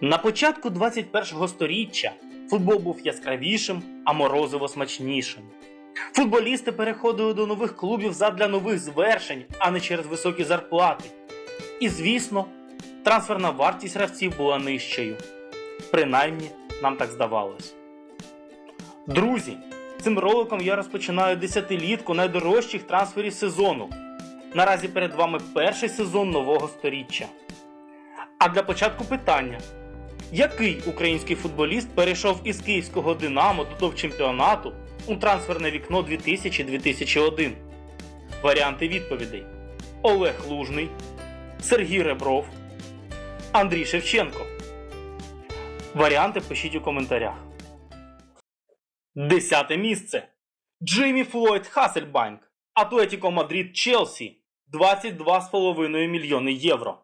На початку 21-го сторіччя футбол був яскравішим, а морозиво смачнішим. Футболісти переходили до нових клубів задля нових звершень, а не через високі зарплати. І звісно, трансферна вартість гравців була нижчою. Принаймні, нам так здавалось. Друзі, цим роликом я розпочинаю десятилітку найдорожчих трансферів сезону. Наразі перед вами перший сезон нового сторіччя. А для початку питання: який український футболіст перейшов із київського Динамо до топ-чемпіонату у трансферне вікно 2000-2001? Варіанти відповідей: Олег Лужний, Сергій Ребров, Андрій Шевченко. Варіанти пишіть у коментарях. Десяте місце. Джиммі Флойд Хассельбанк. Атлетіко Мадрид Челсі 22,5 мільйони євро.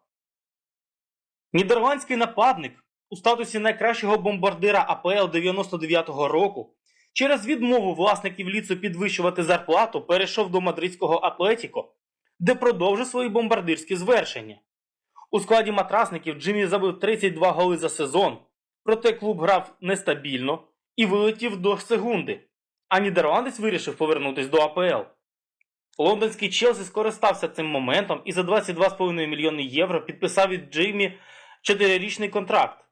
Нідерландський нападник у статусі найкращого бомбардира АПЛ 99-го року через відмову власників ліцу підвищувати зарплату перейшов до мадридського Атлетіко, де продовжив свої бомбардирські звершення. У складі матрасників Джиммі забив 32 голи за сезон, проте клуб грав нестабільно і вилетів до секунди, а нідерландець вирішив повернутися до АПЛ. Лондонський Челсі скористався цим моментом і за 22,5 мільйони євро підписав від Джиммі 4-річний контракт.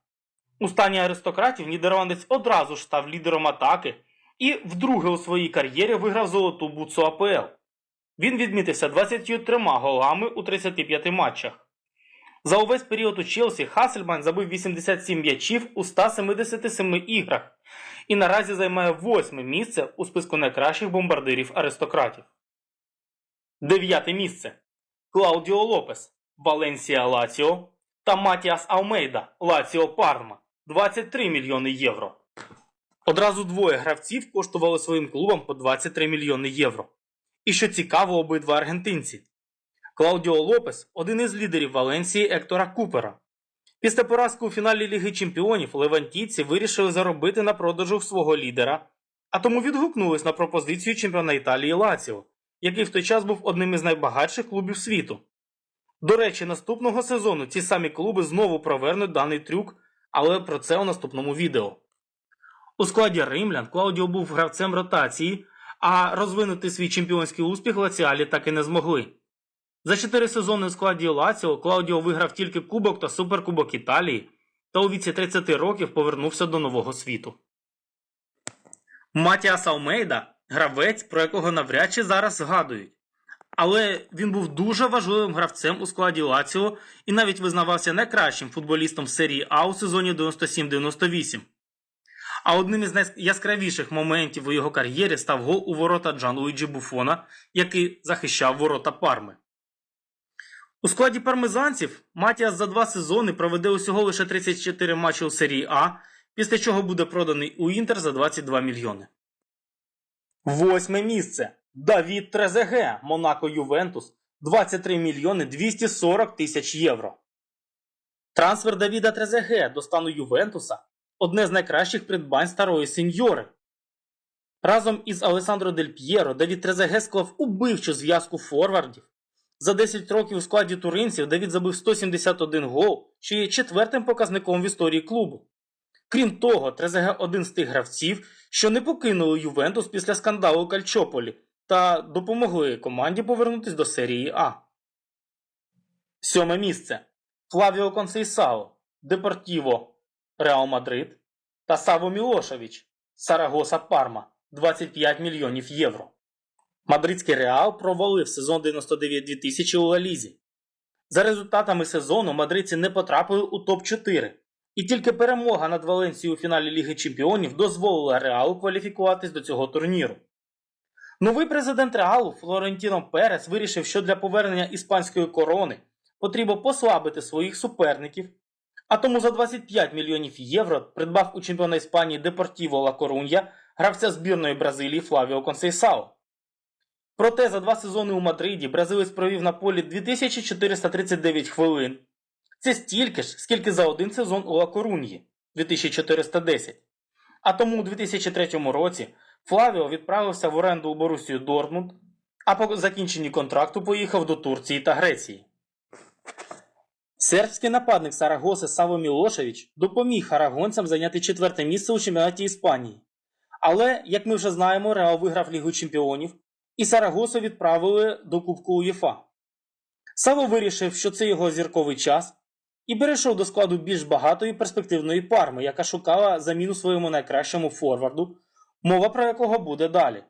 У стані аристократів нідерландець одразу ж став лідером атаки і вдруге у своїй кар'єрі виграв золоту буцу АПЛ. Він відмітився 23 голами у 35 матчах. За увесь період у Челсі Хассельман забив 87 м'ячів у 177 іграх і наразі займає восьме місце у списку найкращих бомбардирів аристократів. Дев'яте місце Клаудіо Лопес, Валенсія Лаціо та Матіас Алмейда, Лаціо Парма 23 мільйони євро. Одразу двоє гравців коштували своїм клубам по 23 мільйони євро. І що цікаво, обидва аргентинці. Клаудіо Лопес один із лідерів Валенсії Ектора Купера. Після поразки у фіналі Ліги Чемпіонів левантійці вирішили заробити на продажу свого лідера, а тому відгукнулись на пропозицію чемпіона Італії Лаціо, який в той час був одним із найбагатших клубів світу. До речі, наступного сезону ці самі клуби знову провернуть даний трюк, але про це у наступному відео. У складі римлян Клаудіо був гравцем ротації, а розвинути свій чемпіонський успіх Лаціалі так і не змогли. За 4 сезони у складі Лаціо Клаудіо виграв тільки Кубок та Суперкубок Італії та у віці 30 років повернувся до нового світу. Матіас Алмейда гравець, про якого навряд чи зараз згадують. Але він був дуже важливим гравцем у складі Лаціо і навіть визнавався найкращим футболістом серії А у сезоні 97-98. А одним із найяскравіших моментів у його кар'єрі став гол у ворота Джан Луїджі Буфона, який захищав ворота Парми. У складі пармезанців Матіас за два сезони проведе усього лише 34 матчі у серії А, після чого буде проданий у Інтер за 22 мільйони. Восьме місце. Давід Трезеге, Монако Ювентус 23 мільйони 240 тисяч євро. Трансфер Давіда Трезеге до стану Ювентуса одне з найкращих придбань старої сеньори. Разом із Алесандро Дель П'єро Давід Трезеге склав убивчу зв'язку форвардів. За 10 років у складі туринців Давід забив 171 гол, що є четвертим показником в історії клубу. Крім того, Трезеге один з тих гравців, що не покинули Ювентус після скандалу у Кальчополі та допомогли команді повернутися до серії А. Сьоме місце Флавіо Консейсао, Депортіво, Реал Мадрид та Саво Мілошевич, Сарагоса Парма 25 мільйонів євро. Мадридський Реал провалив сезон 99-2000 у Лалізі. За результатами сезону мадридці не потрапили у топ-4, і тільки перемога над Валенсією у фіналі Ліги Чемпіонів дозволила Реалу кваліфікуватись до цього турніру. Новий президент Реалу Флорентіно Перес вирішив, що для повернення іспанської корони потрібно послабити своїх суперників, а тому за 25 мільйонів євро придбав у чемпіона Іспанії Депортіво Ла Корунья гравця збірної Бразилії Флавіо Консейсао. Проте за два сезони у Мадриді бразилець провів на полі 2439 хвилин. Це стільки ж, скільки за один сезон у Ла Коруньї 2410. А тому у 2003 році Флавіо відправився в оренду у Борусію Дортмунд, а по закінченні контракту поїхав до Турції та Греції. Сербський нападник Сарагоси Саво Мілошевич допоміг арагонцям зайняти четверте місце у чемпіонаті Іспанії. Але, як ми вже знаємо, Реал виграв Лігу Чемпіонів і Сарагосу відправили до Кубку УЄФА. Саво вирішив, що це його зірковий час, і перейшов до складу більш багатої перспективної парми, яка шукала заміну своєму найкращому форварду, мова про якого буде далі.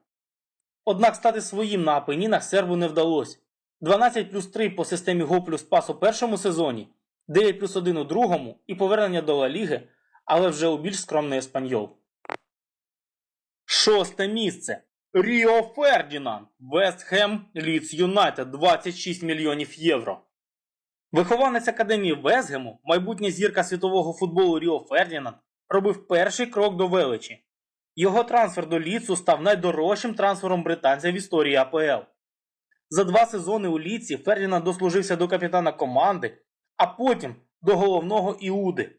Однак стати своїм на апенінах сербу не вдалося. 12 плюс 3 по системі гол плюс пас у першому сезоні, 9 плюс 1 у другому і повернення до Ла Ліги, але вже у більш скромний еспаньол. Шосте місце. Ріо Фердінанд. Вест Хем Лідс Юнайтед 26 мільйонів євро. Вихованець академії Вестгему, майбутня зірка світового футболу Ріо Фердінанд, робив перший крок до величі. Його трансфер до Ліцу став найдорожчим трансфером британця в історії АПЛ. За два сезони у Ліці Фердінанд дослужився до капітана команди, а потім до головного Іуди.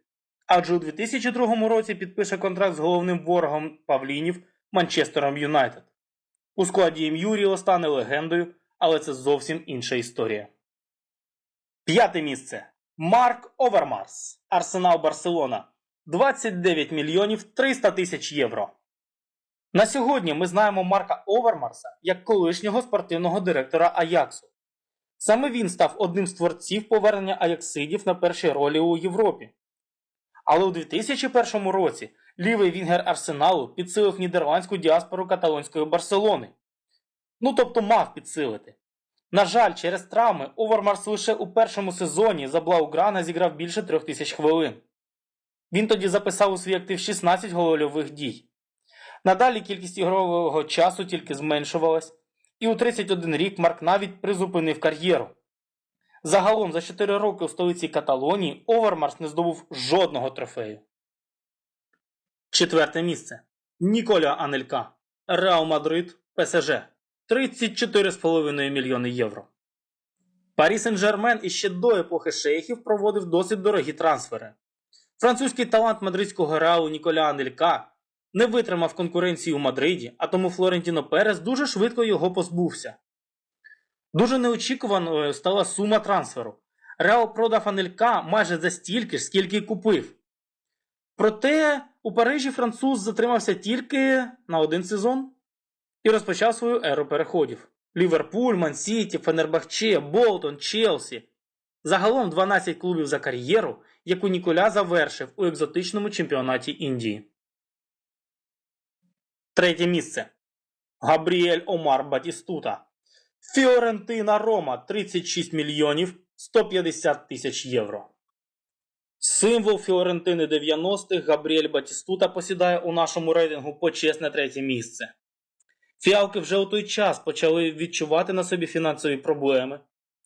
Адже у 2002 році підпише контракт з головним ворогом Павлінів Манчестером Юнайтед. У складі ім'ю стане легендою, але це зовсім інша історія. П'яте місце. Марк Овермарс. Арсенал Барселона. 29 мільйонів 300 тисяч євро. На сьогодні ми знаємо Марка Овермарса як колишнього спортивного директора Аяксу. Саме він став одним з творців повернення Аяксидів на першій ролі у Європі. Але у 2001 році лівий вінгер Арсеналу підсилив нідерландську діаспору каталонської Барселони. Ну тобто мав підсилити. На жаль, через травми Овермарс лише у першому сезоні за Блауграна зіграв більше трьох тисяч хвилин. Він тоді записав у свій актив 16 гольових дій. Надалі кількість ігрового часу тільки зменшувалась, і у 31 рік Марк навіть призупинив кар'єру. Загалом за 4 роки у столиці Каталонії Овермарс не здобув жодного трофею. Четверте місце. Ніколя Анелька. Реал Мадрид ПСЖ. 34,5 мільйони євро. Парі Сен-Жермен іще до епохи шейхів проводив досить дорогі трансфери. Французький талант мадридського реалу Ніколя Анелька не витримав конкуренції у Мадриді, а тому Флорентіно Перес дуже швидко його позбувся. Дуже неочікуваною стала сума трансферу. Реал продав Анелька майже за стільки ж, скільки й купив. Проте у Парижі француз затримався тільки на один сезон і розпочав свою еру переходів. Ліверпуль, Мансіті, Фенербахче, Болтон, Челсі. Загалом 12 клубів за кар'єру, яку Ніколя завершив у екзотичному чемпіонаті Індії. Третє місце. Габріель Омар Батістута. Фіорентина Рома 36 мільйонів 150 тисяч євро. Символ Фіорентини 90-х Габріель Батістута посідає у нашому рейтингу почесне третє місце. Фіалки вже у той час почали відчувати на собі фінансові проблеми,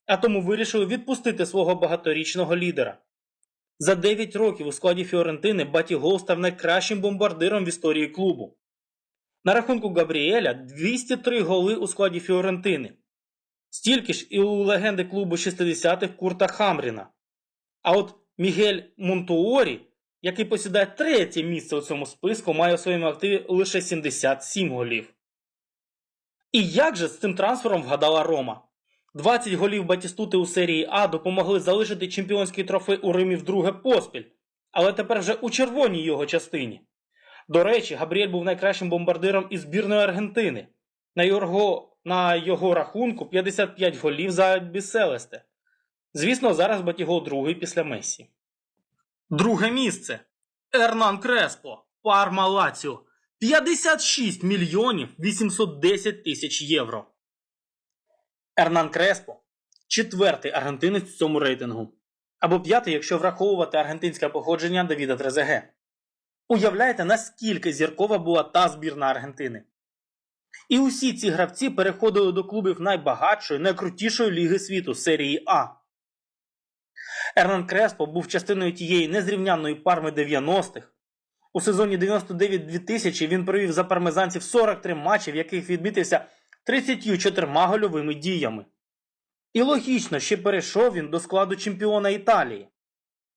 а тому вирішили відпустити свого багаторічного лідера. За 9 років у складі Фіорентини Батігол став найкращим бомбардиром в історії клубу. На рахунку Габріеля 203 голи у складі Фіорентини. Стільки ж і у легенди клубу 60-х Курта Хамріна. А от Мігель Монтуорі, який посідає третє місце у цьому списку, має у своєму активі лише 77 голів. І як же з цим трансфером вгадала Рома? 20 голів Батістути у серії А допомогли залишити чемпіонський трофей у Римі вдруге поспіль, але тепер вже у червоній його частині. До речі, Габріель був найкращим бомбардиром із збірної Аргентини. На його, на його рахунку 55 голів за Біселесте. Звісно, зараз Батігол другий після Месі. Друге місце. Ернан Креспо. Парма Лаціо. 56 мільйонів 810 тисяч євро. Ернан Креспо четвертий аргентинець в цьому рейтингу. Або п'ятий, якщо враховувати аргентинське походження Давіда Трезеге. Уявляєте, наскільки зіркова була та збірна Аргентини. І усі ці гравці переходили до клубів найбагатшої, найкрутішої ліги світу серії А. Ернан Креспо був частиною тієї незрівнянної парми 90-х. У сезоні 99-2000 він провів за пармезанців 43 матчі, в яких відмітився 34 гольовими діями. І логічно, що перейшов він до складу чемпіона Італії.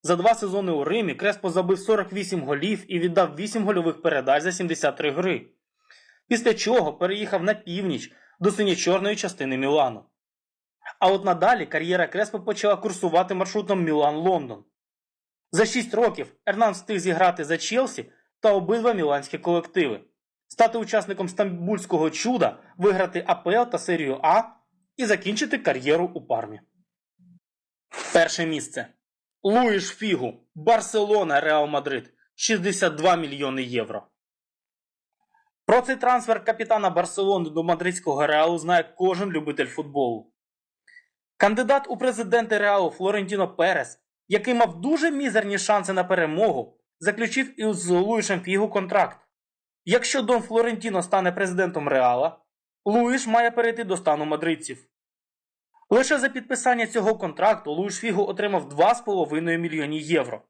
За два сезони у Римі Креспо забив 48 голів і віддав 8 гольових передач за 73 гри. Після чого переїхав на північ до синьо-чорної частини Мілану. А от надалі кар'єра Креспо почала курсувати маршрутом Мілан-Лондон. За 6 років Ернан встиг зіграти за Челсі та обидва міланські колективи, стати учасником стамбульського чуда, виграти АПЛ та серію А і закінчити кар'єру у пармі. Перше місце. Луїш Фігу, Барселона, Реал Мадрид, 62 мільйони євро. Про цей трансфер капітана Барселони до мадридського Реалу знає кожен любитель футболу. Кандидат у президенти Реалу Флорентіно Перес, який мав дуже мізерні шанси на перемогу, заключив із Луїшем Фігу контракт. Якщо Дон Флорентіно стане президентом Реала, Луїш має перейти до стану мадридців. Лише за підписання цього контракту Луїш Фігу отримав 2,5 мільйони євро.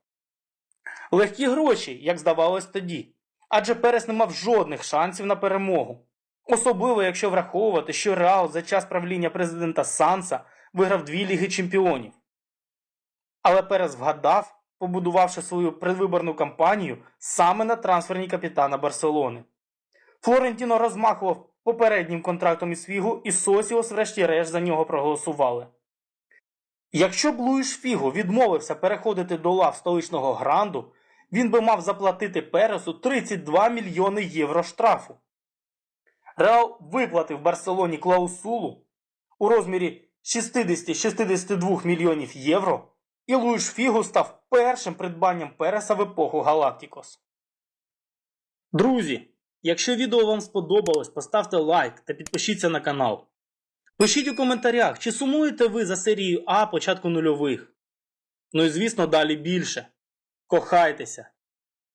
Легкі гроші, як здавалось тоді, адже Перес не мав жодних шансів на перемогу. Особливо, якщо враховувати, що Реал за час правління президента Санса виграв дві Ліги Чемпіонів. Але Перес вгадав, побудувавши свою предвиборну кампанію саме на трансферні капітана Барселони. Флорентіно розмахував попереднім контрактом із Фігу, і Сосіос, врешті-решт, за нього проголосували. Якщо б Луїш Фігу відмовився переходити до лав столичного гранду, він би мав заплатити Пересу 32 мільйони євро штрафу. Реал виплатив Барселоні клаусулу у розмірі 60-62 мільйонів євро, і Луїш Фігу став першим придбанням Переса в епоху Галактикос. Друзі, якщо відео вам сподобалось, поставте лайк та підпишіться на канал. Пишіть у коментарях, чи сумуєте ви за серією А початку нульових. Ну і звісно, далі більше. Кохайтеся,